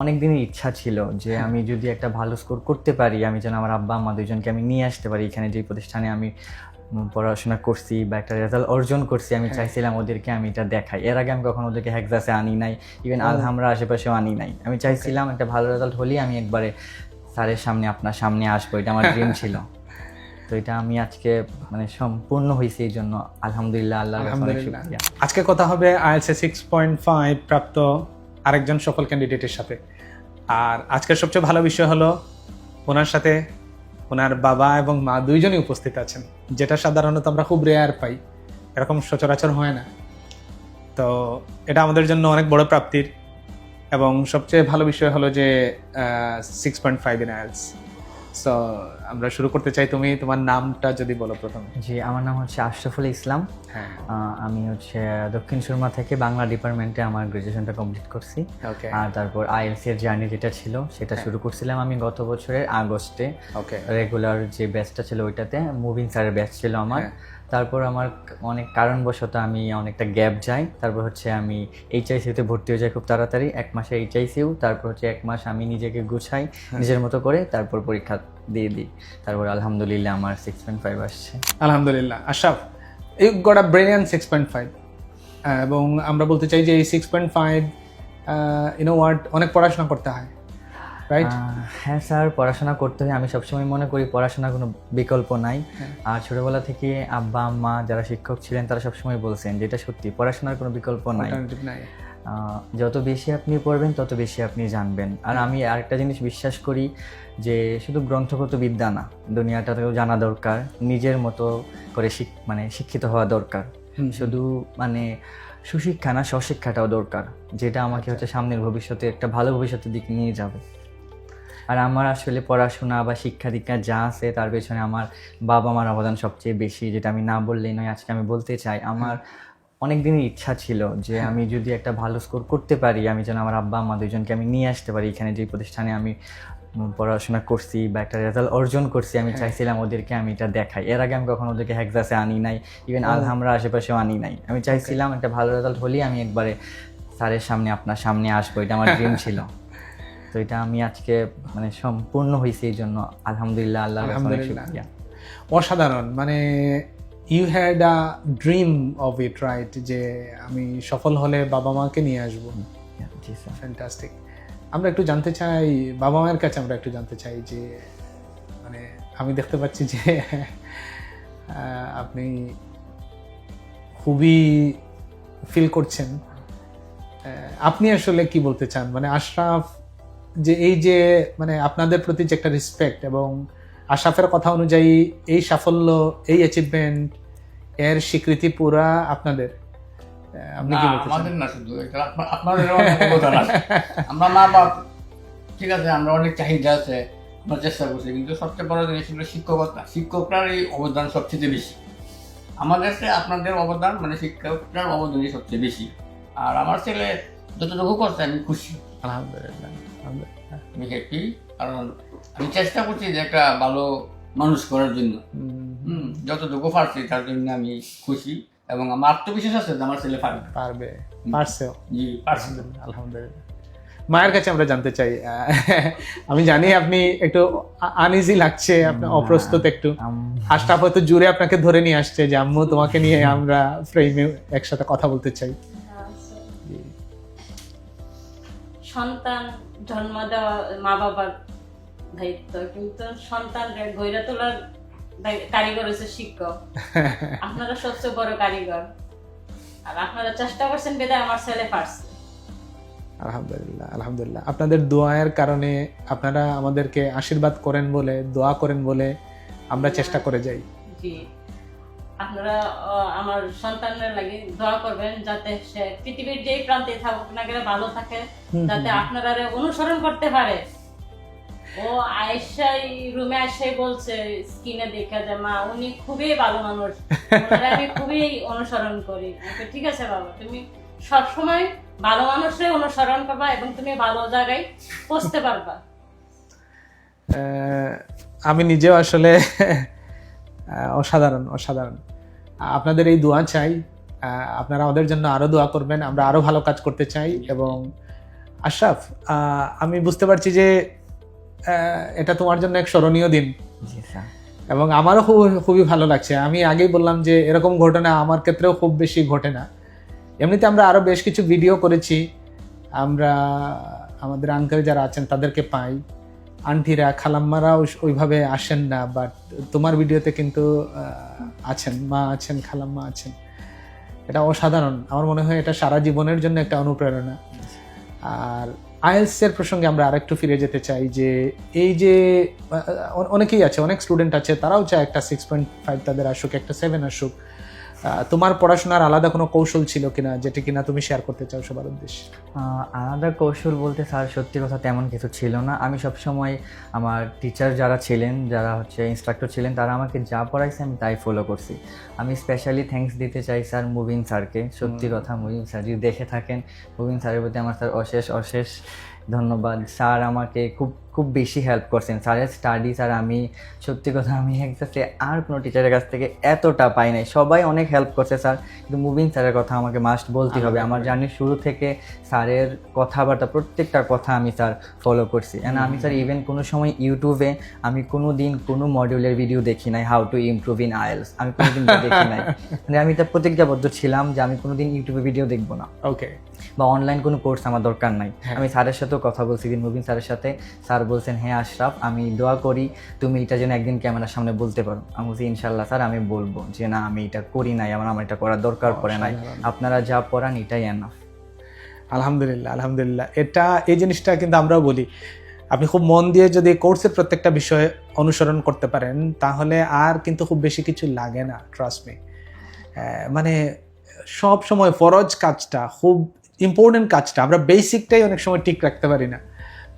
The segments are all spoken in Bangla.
অনেক দিনের ইচ্ছা ছিল যে আমি যদি একটা ভালো স্কোর করতে পারি আমি যেন আমার আব্বা আম্মা দুজনকে আমি নিয়ে আসতে পারি। এখানে যে প্রতিষ্ঠানে আমি পড়াশোনা করছি বা একটা রেজাল্ট অর্জন করছি আমি চাইছিলাম ওদেরকে আমি এটা দেখাই। এর আগে আমি কখনো ওদেরকে হ্যাকজাসে আনি নাই ইভেন আলহামরা আশেপাশেও আনি নাই। আমি চাইছিলাম একটা ভালো রেজাল্ট হলেই আমি একবারে স্যারের সামনে আপনার সামনে আসব এটা আমার ড্রিম ছিল। তো এটা আমি আজকে মানে সম্পূর্ণ হয়েছে এই জন্য। আলহামদুলিল্লাহ আল্লাহ আজকে কথা হবে আইএলসি সিক্স পয়েন্ট ফাইভ প্রাপ্ত আরেকজন সফল ক্যান্ডিডেটের সাথে। আর আজকের সবচেয়ে ভালো বিষয় হলো ওনার সাথে ওনার বাবা এবং মা দুইজনই উপস্থিত আছেন, যেটা সাধারণত আমরা খুব রেয়ার পাই। এরকম সচরাচর হয় না। তো এটা আমাদের জন্য অনেক বড় প্রাপ্তির এবং সবচেয়ে ভালো বিষয় হলো যে six point five in so আমরা শুরু করতে চাই তুমি তোমার নামটা যদি বলো প্রথম। জি আমার নাম হচ্ছে আশরাফুল ইসলাম। হ্যাঁ। আমি হচ্ছে দক্ষিণ সুরমা থেকে বাংলা ডিপার্টমেন্টে আমার গ্রাজুয়েশনটা কমপ্লিট করছি। ওকে আর তারপর আইএলসি এর জার্নি যেটা ছিল সেটা শুরু করছিলাম আমি গত বছরের আগস্টে। ওকে রেগুলার যে ব্যাচটা ছিল ওইটাতে মুভিং স্যারের ব্যাচ ছিল আমার। হ্যাঁ। তারপর আমার অনেক কারণবশত আমি অনেকটা গ্যাপ যাই। তারপর হচ্ছে আমি এইচআইসিউতে ভর্তি হয়ে যাই খুব তাড়াতাড়ি। এক মাসে এইচআইসিউ তারপর হচ্ছে এক মাস আমি নিজেকে গুছাই নিজের মতো করে তারপর পরীক্ষা দিয়ে দিই। তারপর আলহামদুলিল্লাহ আমার সিক্স পয়েন্ট ফাইভ আসছে। আলহামদুলিল্লাহ। Ashraf you got a brilliant six point five এবং আমরা বলতে চাই যে এই six point five you know word অনেক পড়াশোনা করতে হয়। রাইট হ্যাঁ স্যার পড়াশোনা করতে হয়। আমি সবসময় মনে করি পড়াশোনার কোনো বিকল্প নাই। হ্যাঁ। আর ছোটবেলা থেকে আব্বা আম্মা যারা শিক্ষক ছিলেন তারা সবসময় বলছেন যেটা সত্যি পড়াশোনার কোনো বিকল্প নাই। যত বেশি আপনি পড়বেন তত বেশি আপনি জানবেন। আর আমি আরেকটা জিনিস বিশ্বাস করি যে শুধু গ্রন্থগত বিদ্যা না দুনিয়াটাতেও জানা দরকার নিজের মতো করে মানে শিক্ষিত হওয়া দরকার। শুধু মানে সুশিক্ষা না স্বশিক্ষাটাও দরকার যেটা আমাকে হচ্ছে সামনের ভবিষ্যতে একটা ভালো ভবিষ্যতের দিকে নিয়ে যাবে। আর আমার আসলে পড়াশোনা বা শিক্ষা দীক্ষা যা আছে তার পেছনে আমার বাবা মার অবদান সবচেয়ে বেশি যেটা আমি না বললেই নয় আজকে আমি বলতে চাই। আমার অনেক দিনের ইচ্ছা ছিল যে আমি যদি একটা ভালো স্কোর করতে পারি আমি যেন আমার আব্বা আম্মা দুজনকে আমি নিয়ে আসতে পারি। এখানে যে প্রতিষ্ঠানে আমি পড়াশোনা করছি বা একটা রেজাল্ট অর্জন করছি আমি চাইছিলাম ওদেরকে আমি এটা দেখাই। এর আগে আমি কখনো ওদেরকে হ্যাকজাসে আনি নাই ইভেন আলহামরা আশেপাশেও আনি নাই। আমি চাইছিলাম একটা ভালো রেজাল্ট হলেই আমি একবারে স্যারের সামনে আপনার সামনে আসব এটা আমার ড্রিম ছিল। তো এটা আমি আজকে মানে সম্পূর্ণ হয়েছে এই জন্য। আলহামদুলিল্লাহ আল্লাহ আলহামদুলিল্লাহ। অসাধারণ। মানে you had a dream of it right যে আমি সফল হলে বাবা মাকে নিয়ে আসব। ফ্যান্টাস্টিক আমরা একটু জানতে চাই বাবা মায়ের কাছে আমরা একটু জানতে চাই যে মানে আমি দেখতে পাচ্ছি যে আপনি খুবই ফিল করছেন। আপনি আসলে কি বলতে চান? মানে আশরাফ যে এই যে মানে আপনাদের প্রতি যে একটা রেসপেক্ট এবং আশরাফের কথা অনুযায়ী এই সাফল্য এই অ্যাচিভমেন্ট এর স্বীকৃতি পুরা আপনাদের। আপনি কি বলতে আমাদের না শুধু এটা আপনা- আপনাদেরও অনেক অবদান আছে। আমরা মা বাপ ঠিক আছে আমরা অনেক চাহিদা আছে আমরা চেষ্টা করছি কিন্তু সবচেয়ে বড় জিনিস হলো শিক্ষকতা। শিক্ষকরার এই অবদান সবচেয়ে বেশি। আমাদের চেয়ে আপনাদের অবদান মানে শিক্ষকরার অবদানই সবচেয়ে বেশি। আর আমার ছেলে যতটুকু করছে আমি খুশি। আলহামদুলিল্লাহ। আমি হ্যাপি কারণ আমি চেষ্টা করছি যে একটা ভালো মানুষ করার জন্য। হুম, যতটুকু পারছি তার জন্য আমি খুশি এবং আমার আত্মবিশ্বাস আছে যে আমার ছেলে পারবে। পারবে পারছেও জি পারছি। আলহামদুলিল্লাহ আলহামদুলিল্লাহ। মায়ের কাছে আমরা জানতে চাই আমি জানি আপনি একটু আনইজি লাগছে আপনার অপ্রস্তুত একটু। আশরাফ হয়তো জুড়ে আপনাকে ধরে নিয়ে আসছে যে আম্মু তোমাকে নিয়ে আমরা ফ্রেমে একসাথে কথা বলতে চাই। সন্তান জন্ম দেওয়া মা বাবার দায়িত্ব কিন্তু সন্তান গইরা তোলার কারিগর হচ্ছে শিক্ষক। আপনারা সবচেয়ে বড় কারিগর। আর আপনারা চেষ্টা করছেন বেদায় আমার ছেলে পারছে। আলহামদুলিল্লাহ আলহামদুলিল্লাহ। আপনাদের দোয়ায়ের কারণে আপনারা আমাদেরকে আশীর্বাদ করেন বলে দোয়া করেন বলে আমরা চেষ্টা করে যাই। জি। আপনারা আমার সন্তানের লাগে দোয়া করবেন যাতে সে পৃথিবীর যেই প্রান্তে থাকুক না কেন ভালো থাকে যাতে আপনারা অনুসরণ করতে পারে। ও আয়েশাই রুমে আয়েশাই বলছে স্কিনে দেখে যে মা উনি খুবই ভালো মানুষ। আমি খুবই অনুসরণ করি। ঠিক আছে বাবা তুমি সব সময় ভালো মানুষের অনুসরণ করবা এবং তুমি ভালো জায়গায় পৌঁছতে পারবা। আহ, আমি নিজেও আসলে অসাধারণ অসাধারণ। আপনাদের এই দোয়া চাই। আপনারা আমাদের জন্য আরও দোয়া করবেন। আমরা আরও ভালো কাজ করতে চাই এবং আশরাফ আমি বুঝতে পারছি যে এটা তোমার জন্য এক স্মরণীয় দিন। এবং আমারও খুব খুবই ভালো লাগছে। আমি আগেই বললাম যে এরকম ঘটনা আমার ক্ষেত্রেও খুব বেশি ঘটে না। এমনিতে আমরা আরও বেশ কিছু ভিডিও করেছি। আমরা আমাদের আঙ্কেল যারা আছেন তাদেরকে পাই। আন্টিরা খালাম্মারা ওইভাবে আসেন না বাট তোমার ভিডিওতে কিন্তু আছেন, মা আছেন, খালাম্মা আছেন। এটা অসাধারণ। আমার মনে হয় এটা সারা জীবনের জন্য একটা অনুপ্রেরণা। আর আইএলস এর প্রসঙ্গে আমরা আরেকটু ফিরে যেতে চাই যে, এই যে অনেকেই আছে, অনেক স্টুডেন্ট আছে, তারাও চায় একটা সিক্স পয়েন্ট ফাইভ তাদের আসুক, একটা সেভেন আসুক। তোমার পড়াশোনার আলাদা কোনো কৌশল ছিল কিনা যেটা কিনা তুমি শেয়ার করতে চাও সবার উদ্দেশ্যে? আলাদা কৌশল বলতে স্যার সত্যি কথা তেমন কিছু ছিল না। আমি সবসময় আমার টিচার যারা ছিলেন যারা হচ্ছে ইনস্ট্রাক্টর ছিলেন তারা আমাকে যা পড়াইছে আমি তাই ফলো করছি। আমি স্পেশালি থ্যাঙ্কস দিতে চাই স্যার মুবিন স্যারকে। সত্যি কথা মুবিন স্যার যদি দেখে থাকেন মুবিন স্যারের প্রতি আমার স্যার অশেষ অশেষ ধন্যবাদ। স্যার আমাকে খুব খুব বেশি হেল্প করছেন। স্যারের স্টাডি স্যার আমি সত্যি কথা আমি একসাথে আর কোনো টিচারের কাছ থেকে এতটা পাই নাই। সবাই অনেক হেল্প করছে স্যার। কিন্তু মুবিন স্যারের কথা আমাকে মাস্ট বলতে হবে। আমার জার্নির শুরু থেকে স্যারের কথাবার্তা প্রত্যেকটা কথা আমি স্যার ফলো করছি। এন্ড আমি স্যার ইভেন কোনো সময় ইউটিউবে আমি কোনো দিন কোনো মডিউলের ভিডিও দেখি নাই how to improve in IELTS আমি কোনো দিন দেখি নাই। মানে আমি এটা প্রতিজ্ঞাবদ্ধ ছিলাম যে আমি কোনো দিন ইউটিউবে ভিডিও দেখব না। ওকে বা অনলাইন কোনো কোর্স আমার দরকার নাই। আমি স্যারের সাথেও কথা বলছি দিন মুবিন স্যারের সাথে। স্যার বলছেন হ্যাঁ আশরাফ আমি দোয়া করি তুমি এটা যেন একদিন ক্যামেরার সামনে বলতে পারো। আমি বলছি ইনশাল্লাহ স্যার আমি বলব যে না আমি এটা করি নাই আমার আমার এটা করার দরকার পড়ে নাই। আপনারা যা পড়ান এটাই এনাফ আলহামদুলিল্লাহ আলহামদুলিল্লাহ। এটা এই জিনিসটা কিন্তু আমরাও বলি। আপনি খুব মন দিয়ে যদি কোর্সের প্রত্যেকটা বিষয়ে অনুসরণ করতে পারেন তাহলে আর কিন্তু খুব বেশি কিছু লাগে না ট্রাস্ট মি মানে সব সময় ফরজ কাজটা খুব ইম্পর্টেন্ট কাজটা। আমরা বেসিকটাই অনেক সময় ঠিক রাখতে পারি না।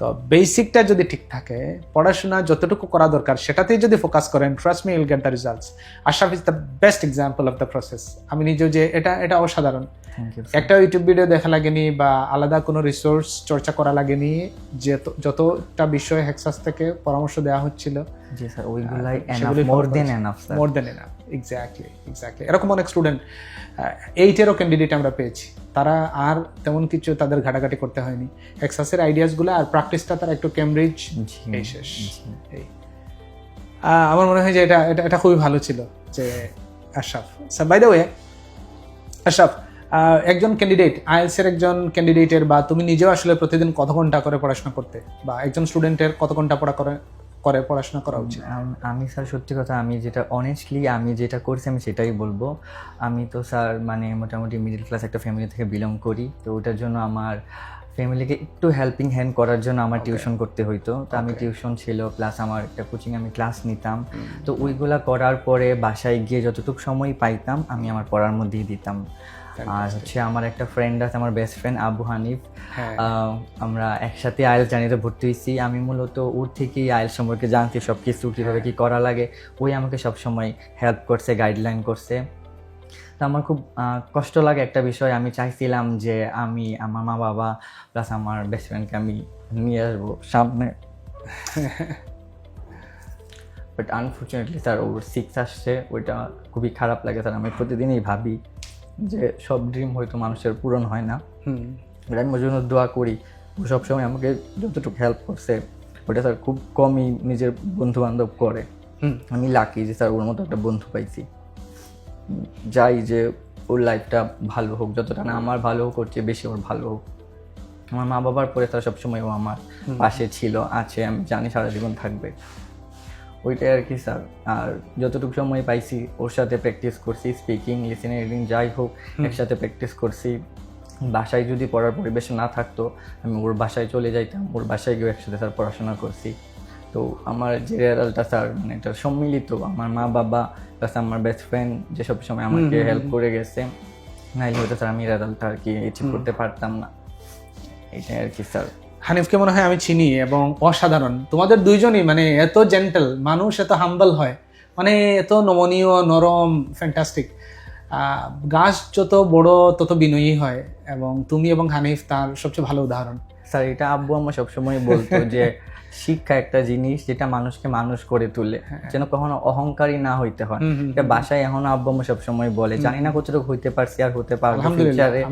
তো বেসিকটা যদি ঠিক থাকে পড়াশোনা যতটুকু করা দরকার সেটাতেই যদি ফোকাস করেন trust me will get the results Ashraf is the best example of the process আমি নিজেও যে এটা এটা অসাধারণ। একটা ইউটিউব ভিডিও দেখা লাগেনি বা আলাদা কোনো রিসোর্স চর্চা করা লাগেনি যে যতটা বিষয় হেক্সাস থেকে পরামর্শ দেওয়া হচ্ছিল। জি sir ওইগুলাই more than enough more than enough exactly exactly এরকম অনেক স্টুডেন্ট এইটেরও ক্যান্ডিডেট আমরা পেয়েছি। তারা আর তেমন কিছু তাদের ঘাটাঘাটি করতে হয়নি। এক্সাসের আইডিয়াসগুলো আর প্র্যাকটিসটা তারা একটু ক্যামব্রিজ এই শেষ। এই। আমার মনে হয় যে এটা এটা এটা খুবই ভালো ছিল যে Ashraf sir by the way Ashraf একজন ক্যান্ডিডেট আইএলস এর একজন ক্যান্ডিডেটের বা তুমি নিজেও আসলে প্রতিদিন কত ঘণ্টা করে পড়াশোনা করতে? বা একজন স্টুডেন্টের কত ঘণ্টা পড়া করে? করে পড়াশোনা করা উচিত। আমি স্যার সত্যি কথা আমি যেটা অনেস্টলি আমি যেটা করছি আমি সেটাই বলব। আমি তো স্যার মানে মোটামুটি মিডল ক্লাস একটা ফ্যামিলি থেকে বিলং করি তো ওটার জন্য আমার ফ্যামিলিকে একটু হেল্পিং হ্যান্ড করার জন্য আমার টিউশন করতে হইতো। তো আমি টিউশন ছিল প্লাস আমার একটা কোচিং আমি ক্লাস নিতাম। তো ওইগুলা করার পরে বাসায় গিয়ে যতটুকু সময় পাইতাম আমি আমার পড়ার মধ্যেই দিতাম। আর হচ্ছে আমার একটা ফ্রেন্ড আছে আমার বেস্ট ফ্রেন্ড আবু হানিফ। হ্যাঁ। আমরা একসাথে আইএল জানিতে ভর্তি হয়েছি। আমি মূলত ওর থেকেই আইএল সম্পর্কে জানছি সব কিছু কীভাবে কী করা লাগে। ওই আমাকে সব সময় হেল্প করছে গাইডলাইন করছে। তো আমার খুব কষ্ট লাগে একটা বিষয়। আমি চাইছিলাম যে আমি আমার মা বাবা প্লাস আমার বেস্ট ফ্রেন্ডকে আমি নিয়ে আসব সামনে। বাট আনফর্চুনেটলি স্যার ওর সিক্স আসছে। ওইটা খুবই খারাপ লাগে স্যার আমি প্রতিদিনই ভাবি। যে সব ড্রিম হয়তো মানুষের পূরণ হয় না। আমি ওর জন্য দোয়া করি ও সবসময় আমাকে যতটুকু হেল্প করছে ওটা স্যার খুব কমই নিজের বন্ধু বান্ধব করে আমি লাকি যে স্যার ওর মতো একটা বন্ধু পাইছি। যাই যে ওর লাইফটা ভালো হোক যতটা না আমার ভালো হোক ওর চেয়ে বেশি ওর ভালো হোক। আমার মা বাবার পরে তারা সবসময় ও আমার পাশে ছিল আছে আমি জানি সারা জীবন থাকবে। ওইটাই আর কি স্যার। আর যতটুকু সময় পাইছি ওর সাথে প্র্যাকটিস করছি স্পিকিং লিসেনিং রিডিং যাই হোক একসাথে প্র্যাকটিস করছি। বাসায় যদি পড়ার পরিবেশ না থাকতো আমি ওর বাসায় চলে যাইতাম ওর বাসায় গিয়ে একসাথে স্যার পড়াশোনা করছি। তো আমার যে রেজাল্টটা স্যার মানে এটা সম্মিলিত। আমার মা বাবা প্লাস আমার বেস্ট ফ্রেন্ড যেসব সময় আমাকে হেল্প করে গেছে নাইলে হয়তো স্যার আমি রেজাল্টটা আর কি অ্যাচিভ করতে পারতাম না। এটাই আর কি স্যার। হানিফকে মনে হয় আমি চিনি এবং অসাধারণ। তোমাদের দুইজনই মানে এত জেন্টেল মানুষ এত হাম্বল হয় মানে এত নমনীয় নরম ফ্যান্টাস্টিক গাছ যত বড় তত বিনয়ী হয় এবং তুমি এবং হানিফ তার সবচেয়ে ভালো উদাহরণ। স্যার এটা আব্বু আমার সবসময় বলতো যে শিক্ষা একটা জিনিস যেটা মানুষকে মানুষ করে তুলে যেন কখনো অহংকারী না হইতে হয়। এটা বাসায় এখন আব্বু আম্মা সবসময় বলে জানি না কতটুকু হইতে পারছি আর হতে পারব ফিউচারে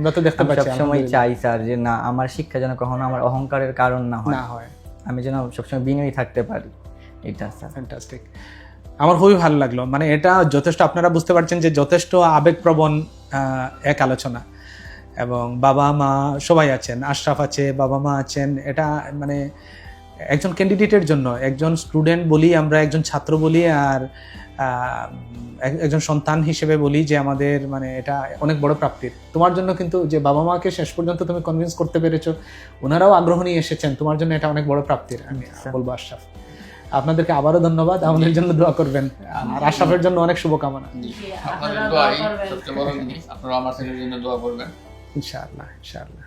সবসময় চাই স্যার যে না আমার শিক্ষা যেন কখনো আমার অহংকারের কারণ না হয়। আমি যেন সবসময় বিনয়ী থাকতে পারি। এটা স্যার ফ্যান্টাস্টিক আমার খুবই ভালো লাগল। মানে এটা যথেষ্ট আপনারা বুঝতে পারছেন যে যথেষ্ট আবেগপ্রবণ আহ, এক আলোচনা। এবং বাবা মা সবাই আছেন আশরাফ আছে বাবা মা আছেন এটা মানে একজন ক্যান্ডিডেটের জন্য একজন স্টুডেন্ট বলি আমরা একজন ছাত্র বলি আর একজন সন্তান হিসেবে বলি যে আমাদের মানে এটা অনেক বড় প্রাপ্তির। তোমার জন্য কিন্তু যে বাবা মাকে শেষ পর্যন্ত তুমি কনভিন্স করতে পেরেছ ওনারাও আগ্রহ নিয়ে এসেছেন তোমার জন্য এটা অনেক বড় প্রাপ্তির আমি আচ্ছা। বলব আশরাফ। আপনাদেরকে আবারও ধন্যবাদ আমাদের জন্য দোয়া করবেন। আর আশরাফের জন্য অনেক শুভকামনা। জি, জি, আপনাদের আপনারা দোয়াই সবচেয়ে বড় জিনিস আপনারা আমার জন্য দোয়া করবেন। ইনশাআল্লাহ ইনশাআল্লাহ।